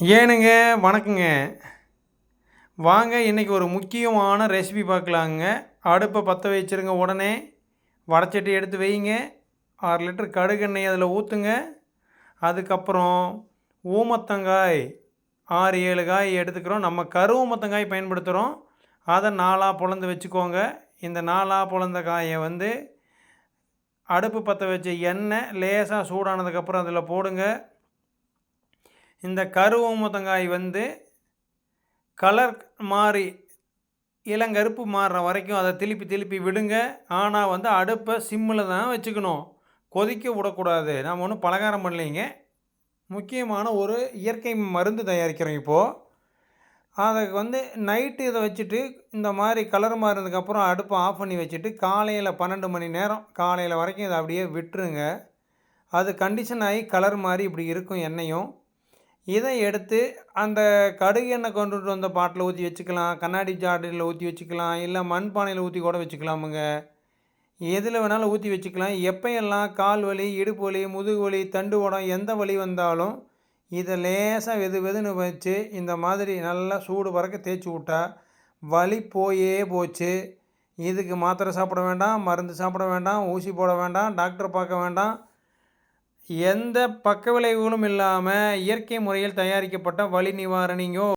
ஏனுங்க வணக்கங்க. வாங்க இன்றைக்கி ஒரு முக்கியமான ரெசிபி பார்க்கலாங்க. அடுப்பை பற்ற வச்சுருங்க உடனே. வடச்சட்டி எடுத்து வைங்க. ஆறு லிட்டர் கடுகெண்ணெய் அதில் ஊற்றுங்க அதுக்கப்புறம் ஊமத்தங்காய் ஆறு ஏழு காய் எடுத்துக்கிறோம். நம்ம கரு ஊமத்தங்காய் பயன்படுத்துகிறோம் அதை நாலாக பொழந்து வச்சுக்கோங்க. இந்த நாலாக பொழந்த காயை வந்து அடுப்பு பற்ற வச்ச எண்ணெய் லேசாக சூடானதுக்கப்புறம் அதில் போடுங்க. இந்த கருவூமத்தங்காய் வந்து கலர் மாறி இளங்கருப்பு மாறுற வரைக்கும் அதை திருப்பி திருப்பி விடுங்க. ஆனால் வந்து அடுப்பை சிம்மில் தான் வச்சுக்கணும். கொதிக்க விடக்கூடாது. நாம் ஒன்றும் பலகாரம் பண்ணலைங்க. முக்கியமான ஒரு இயற்கை மருந்து தயாரிக்கிறோம் இப்போது அதை வந்து நைட்டு இதை வச்சுட்டு இந்த மாதிரி கலர் மாறினதுக்கப்புறம் அடுப்பை ஆஃப் பண்ணி வச்சுட்டு காலையில் பன்னெண்டு மணி நேரம் காலையில் வரைக்கும் இதை அப்படியே விட்டுருங்க. அது கண்டிஷன் ஆகி கலர் மாதிரி இப்படி இருக்கும் எண்ணெயும். இதை எடுத்து அந்த கடுகு எண்ணெய் கொண்டுட்டு வந்த பாட்டில் ஊற்றி வச்சுக்கலாம். கண்ணாடி ஜாடியில் ஊற்றி வச்சுக்கலாம். இல்லை மண் பானையில் ஊற்றி கூட வச்சுக்கலாமுங்க. எதில் வேணாலும் ஊற்றி வச்சுக்கலாம். எப்போயெல்லாம் கால் வலி இடுப்பு வலி முதுகு வலி தண்டு உடம் எந்த வலி வந்தாலும் இதை லேசாக வெது வெதுன்னு வச்சு இந்த மாதிரி நல்லா சூடு பறக்க தேய்ச்சி விட்டா வலி போயே போச்சு. இதுக்கு மாத்திரை சாப்பிட வேண்டாம் மருந்து சாப்பிட வேண்டாம் ஊசி போட வேண்டாம் டாக்டரை பார்க்க வேண்டாம். எந்த பக்க விளைவுகளும் இல்லாமல் இயற்கை முறையில் தயாரிக்கப்பட்ட வலி நிவாரணியோ